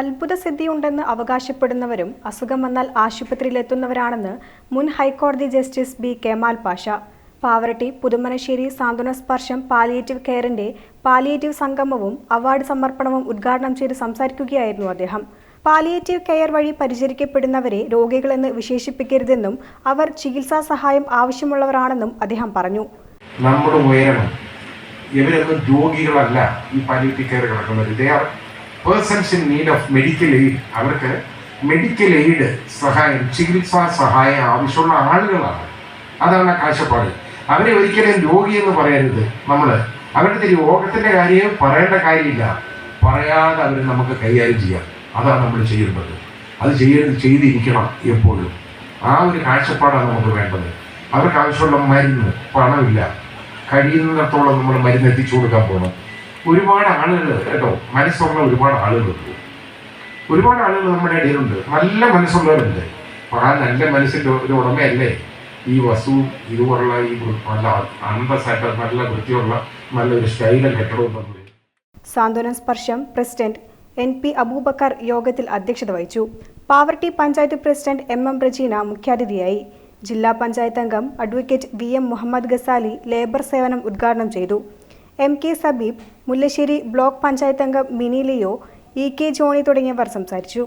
അത്ഭുതസിദ്ധിയുണ്ടെന്ന് അവകാശപ്പെടുന്നവരും അസുഖം വന്നാൽ ആശുപത്രിയിലെത്തുന്നവരാണെന്ന് മുൻ ഹൈക്കോടതി justice B Kemal Pasha. Pavaratty Puthumanassery Santhwana Sparsham palliative കെയറിന്റെ palliative സംഗമവും അവാർഡ് സമർപ്പണവും ഉദ്ഘാടനം ചെയ്ത് സംസാരിക്കുകയായിരുന്നു അദ്ദേഹം. പാലിയേറ്റീവ് കെയർ വഴി പരിചരിക്കപ്പെടുന്നവരെ രോഗികളെന്ന് വിശേഷിപ്പിക്കരുതെന്നും അവർ ചികിത്സാ സഹായം ആവശ്യമുള്ളവരാണെന്നും അദ്ദേഹം പറഞ്ഞു. നമ്മുടെ ഉയരണം. ഇവരൊന്നും രോഗികളല്ല ഈ പാലിയേറ്റീവ് കെയർ കിടക്കുന്നത് persons in need of medical aid അവർക്ക് മെഡിക്കൽ എയ്ഡ് സഹായം ചികിത്സാ സഹായം ആവശ്യമുള്ള ആളുകളാണ്. അതാണ് കാഴ്ചപ്പാട്. അവരെ ഒരിക്കലും രോഗി എന്ന് പറയരുത് നമ്മൾ അവരുടെ രോഗത്തിന്റെ കാര്യം പറയേണ്ട കാര്യമില്ല. പറയാതെ അവർ നമുക്ക് കൈകാര്യം ചെയ്യാം. അതാണ് നമ്മൾ ചെയ്യേണ്ടത്. അത് ചെയ്യരുത് ചെയ്തിരിക്കണം എപ്പോഴും. ആ ഒരു കാഴ്ചപ്പാടാണ് നമുക്ക് വേണ്ടത്. അവർക്ക് ആവശ്യമുള്ള മരുന്ന് പണമില്ല. കഴിയുന്നിടത്തോളം നമ്മൾ മരുന്ന് എത്തിച്ചു കൊടുക്കാൻ പോകണം ഒരുപാട് ആളുകൾ കേട്ടോ മനസ്സുള്ള ഒരുപാട് ആളുകളുണ്ട് ഒരുപാട് ആളുകൾ നമ്മുടെ ഇടയിലുണ്ട്. നല്ല മനസ്സുള്ളവരുണ്ട്. അപ്പോൾ ആ നല്ല മനസ്സിന്റെ ഒരു ഉടമയല്ലേ ഈ വസ്തുവും ഇതുപോലുള്ള ഈ നല്ല അന്തസ്സായിട്ട് നല്ല വൃത്തിയുള്ള നല്ലൊരു സ്റ്റൈലും കെട്ടിടവും തന്നു സാന്ത്വന സ്പർശം പ്രസിഡന്റ് എൻ പി അബൂബക്കർ യോഗത്തിൽ അധ്യക്ഷത വഹിച്ചു. Pavaratty panchayat president M M Rajeena മുഖ്യാതിഥിയായി. ജില്ലാ പഞ്ചായത്ത് അംഗം advocate V M Muhammad Ghazali labour സേവനം ഉദ്ഘാടനം ചെയ്തു. M K Sabeeb Mullassery block panchayat അംഗം Mini Leo E K Johny തുടങ്ങിയവർ സംസാരിച്ചു.